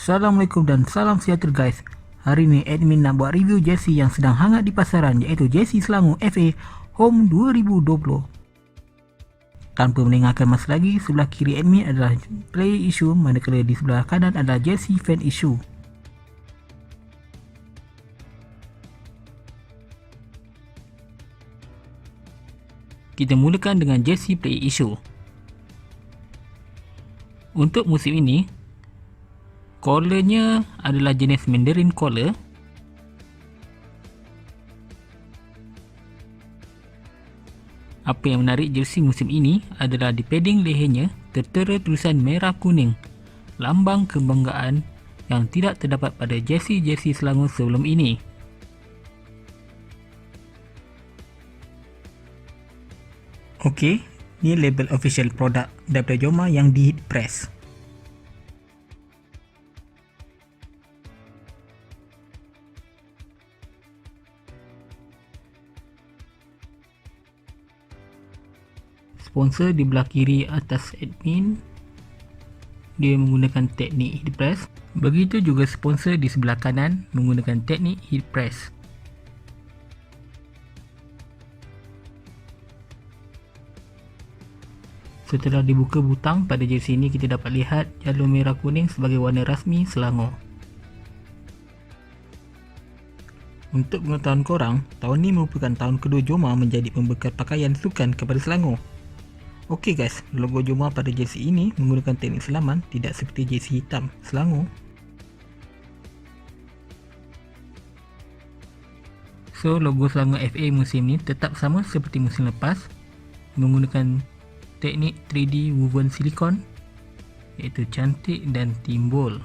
Assalamualaikum dan salam sejahtera guys. Hari ni admin nak buat review jersey yang sedang hangat di pasaran iaitu jersey Selangor FA Home 2020. Tanpa melengahkan masa lagi, sebelah kiri admin adalah player issue manakala di sebelah kanan adalah jersey fan issue. Kita mulakan dengan jersey player issue. Untuk musim ini, Collarnya adalah jenis Mandarin collar. Apa yang menarik jersey musim ini adalah di padding lehernya tertera tulisan merah kuning, lambang kebanggaan yang tidak terdapat pada jersey-jersey Selangor sebelum ini. Okey, ni label official produk daripada Joma yang di press. sponsor di belah kiri atas admin. Dia menggunakan teknik heat press. Begitu juga sponsor di sebelah kanan menggunakan teknik heat press setelah dibuka butang pada jersey ini kita dapat lihat jalur merah kuning sebagai warna rasmi Selangor Untuk pengetahuan korang, tahun ini merupakan tahun kedua Joma menjadi pembekal pakaian sukan kepada Selangor. Okey guys, logo Joma pada jersey ini menggunakan teknik selaman tidak seperti jersey hitam Selangor. So logo Selangor FA musim ni tetap sama seperti musim lepas menggunakan teknik 3D woven silicon iaitu cantik dan timbul.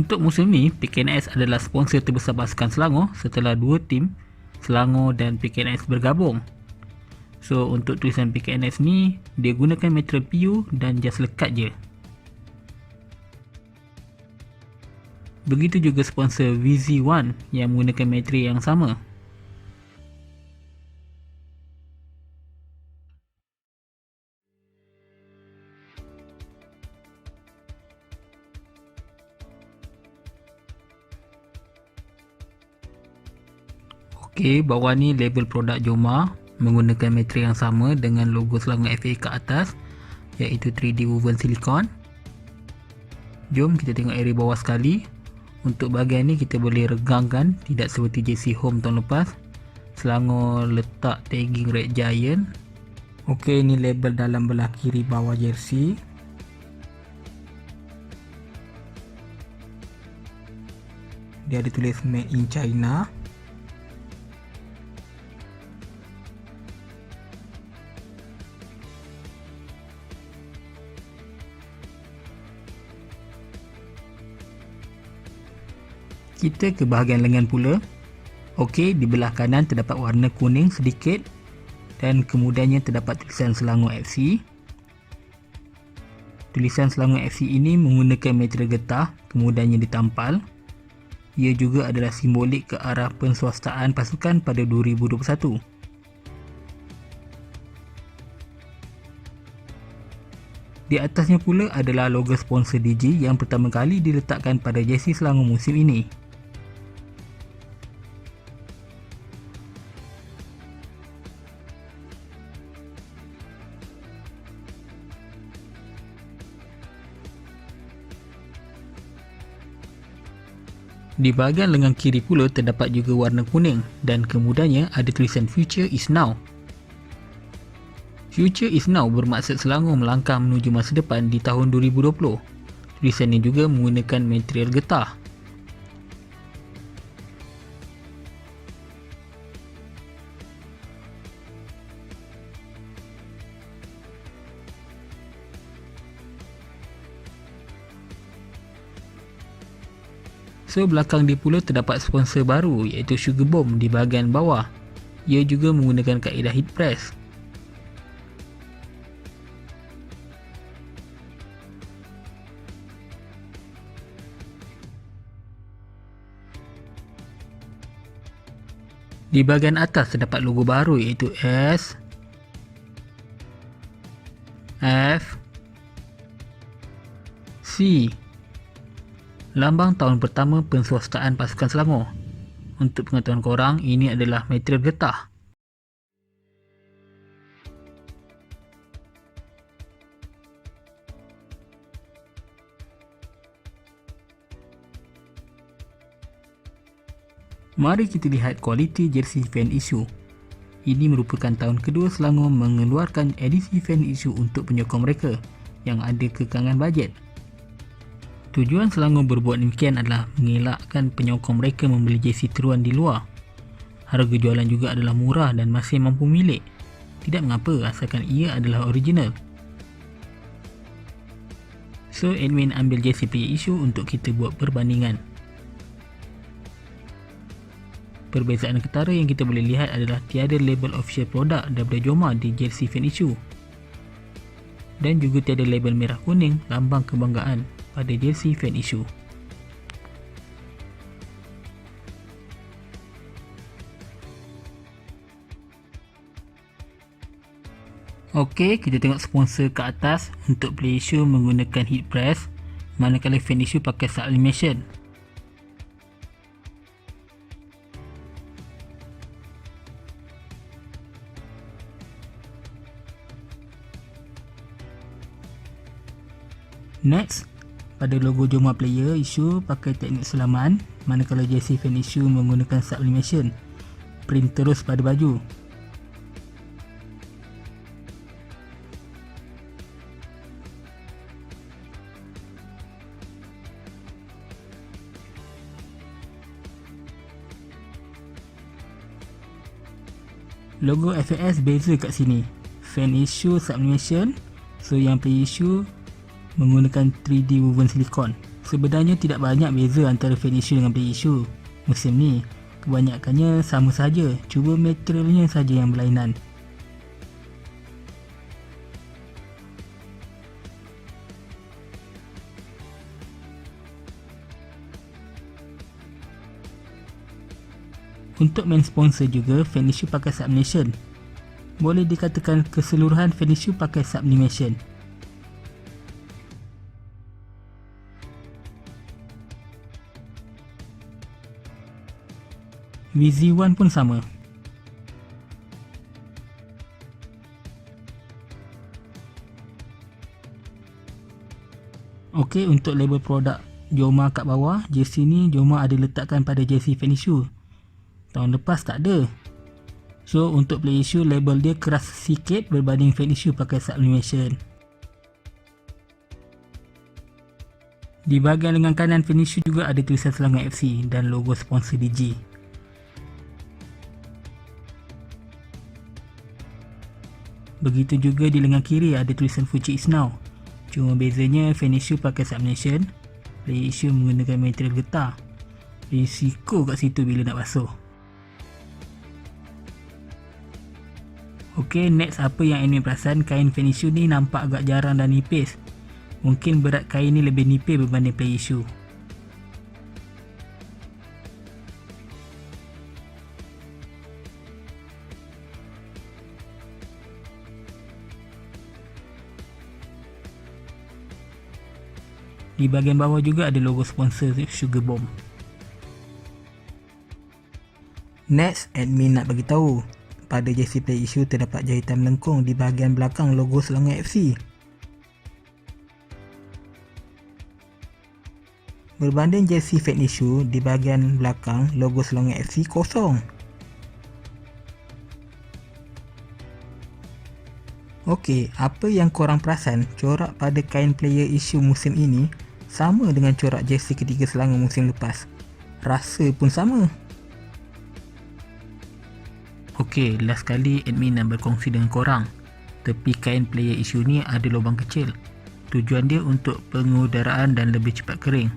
Untuk musim ini, PKNS adalah sponsor terbesar pasukan Selangor setelah dua tim Selangor dan PKNS bergabung. So untuk tulisan PKNS ni, dia gunakan material PU dan jas lekat je. Begitu juga sponsor VZ1 yang menggunakan material yang sama. Okey, bawah ni label produk Joma menggunakan material yang sama dengan logo Selangor FA ke atas iaitu 3D woven silicon. Jom kita tengok area bawah sekali. Untuk bahagian ni kita boleh regangkan tidak seperti JC Home tahun lepas. Selangor letak tagging Red Giant. Okey, ini label dalam belah kiri bawah jersey. Dia ada tulis made in China. Kita ke bahagian lengan pula Okey, di belah kanan terdapat warna kuning sedikit dan kemudiannya terdapat tulisan Selangor FC. Tulisan Selangor FC ini menggunakan material getah, kemudiannya ditampal. Ia juga adalah simbolik ke arah penswastaan pasukan pada 2021. Di atasnya pula adalah logo sponsor DG yang pertama kali diletakkan pada jersey Selangor musim ini. Di bahagian lengan kiri pula terdapat juga warna kuning dan kemudiannya ada tulisan Future is Now. Future is Now bermaksud Selangor melangkah menuju masa depan di tahun 2020. Tulisan ini juga menggunakan material getah. So belakang dia pula terdapat sponsor baru iaitu Sugar Bomb di bahagian bawah. Ia juga menggunakan kaedah heat press. Di bahagian atas terdapat logo baru iaitu S F C Lambang tahun pertama penswastaan pasukan Selangor. Untuk pengetahuan korang, ini adalah material getah. Mari kita lihat kualiti jersey fan issue. Ini merupakan tahun kedua Selangor mengeluarkan edisi fan issue untuk penyokong mereka yang ada kekangan bajet. Tujuan Selangor berbuat demikian adalah mengelakkan penyokong mereka membeli jersey teruan di luar. Harga jualan juga adalah murah dan masih mampu milik. Tidak mengapa asalkan ia adalah original. So, admin ambil jersey player issue untuk kita buat perbandingan. Perbezaan ketara yang kita boleh lihat adalah tiada label official produk daripada Joma di jersey fan issue. Dan juga tiada label merah kuning lambang kebanggaan pada jersey fan issue. Okey, kita tengok sponsor ke atas untuk play issue menggunakan heat press manakala fan issue pakai sublimation. Next, pada logo Joma Player issue pakai teknik selaman manakala jersey fan issue menggunakan sublimation. Print terus pada baju. Logo FAS beza kat sini. Fan issue sublimation So yang play issue menggunakan 3D woven silicone. Sebenarnya tidak banyak beza antara fan issue dengan play issue musim ni. Kebanyakannya sama saja, cuba materialnya saja yang berlainan. Untuk main sponsor juga, fan issue pakai sublimation. Boleh dikatakan keseluruhan fan issue pakai sublimation. VZ1 pun sama. Okey, untuk label produk Joma kat bawah, jersey ni Joma ada letakkan pada jersey fan issue. Tahun lepas tak ada. So, untuk play issue, label dia keras sikit berbanding fan issue pakai sublimation. Di bahagian lengan kanan fan issue juga ada tulisan Selangor FC dan logo sponsor DG. Begitu juga di lengan kiri ada tulisan Fuji is now. Cuma bezanya fan issue pakai sublimation, play issue menggunakan material getah. Risiko kat situ bila nak basuh. Ok, next apa yang ini perasan kain fan issue ni nampak agak jarang dan nipis. Mungkin berat kain ni lebih nipis berbanding play issue. Di bahagian bawah juga ada logo sponsor Sugar Bomb. Next, admin nak bagi tahu pada jersey play issue terdapat jahitan melengkung di bahagian belakang logo Selangor FC. Berbanding jersey fan issue di bahagian belakang logo Selangor FC kosong. Okey, apa yang korang perasan corak pada kain player issue musim ini sama dengan corak jersey ketiga Selangor musim lepas. Rasa pun sama. Okey, last kali admin nak berkongsi dengan korang. Tepi kain player issue ni ada lubang kecil. Tujuan dia untuk pengudaraan dan lebih cepat kering.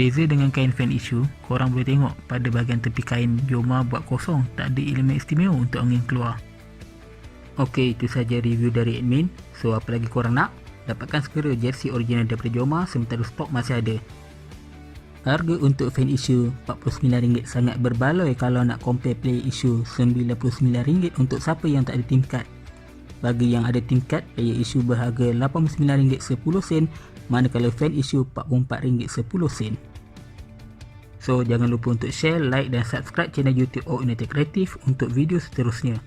Beza dengan kain fan issue, korang boleh tengok pada bahagian tepi kain Joma buat kosong tak ada elemen istimewa untuk angin keluar. Okey, itu saja review dari admin. So, apa lagi korang nak? Dapatkan segera jersey original daripada Joma sementara stok masih ada. Harga untuk fan issue RM49 sangat berbaloi kalau nak compare play issue RM99 untuk siapa yang tak ada tingkat. Bagi yang ada tingkat, player issue berharga RM89.10 manakala fan issue RM44.10. So, jangan lupa untuk share, like dan subscribe channel YouTube O United Creative untuk video seterusnya.